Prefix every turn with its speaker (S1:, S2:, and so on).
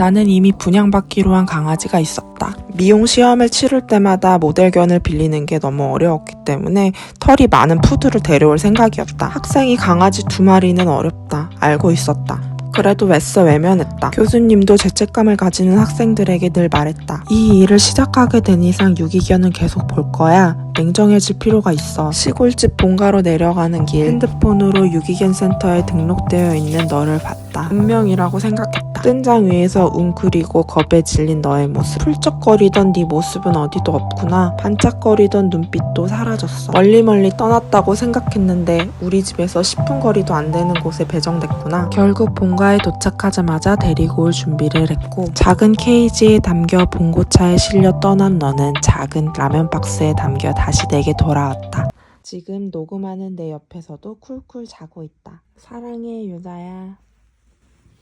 S1: 나는 이미 분양받기로 한 강아지가 있었다. 미용 시험을 치를 때마다 모델견을 빌리는 게 너무 어려웠기 때문에 털이 많은 푸드를 데려올 생각이었다. 학생이 강아지 두 마리는 어렵다. 알고 있었다. 그래도 애써 외면했다. 교수님도 죄책감을 가지는 학생들에게 늘 말했다. 이 일을 시작하게 된 이상 유기견은 계속 볼 거야. 냉정해질 필요가 있어. 시골집 본가로 내려가는 길 핸드폰으로 유기견 센터에 등록되어 있는 너를 봤다. 운명이라고 생각했다. 뜬장 위에서 웅크리고 겁에 질린 너의 모습. 훌쩍거리던 네 모습은 어디도 없구나. 반짝거리던 눈빛도 사라졌어. 멀리 멀리 떠났다고 생각했는데 우리 집에서 10분 거리도 안 되는 곳에 배정됐구나. 결국 본가에 도착하자마자 데리고 올 준비를 했고 작은 케이지에 담겨 봉고차에 실려 떠난 너는 작은 라면 박스에 담겨 다시 내게 돌아왔다. 지금 녹음하는 내 옆에서도 쿨쿨 자고 있다. 사랑해 유나야.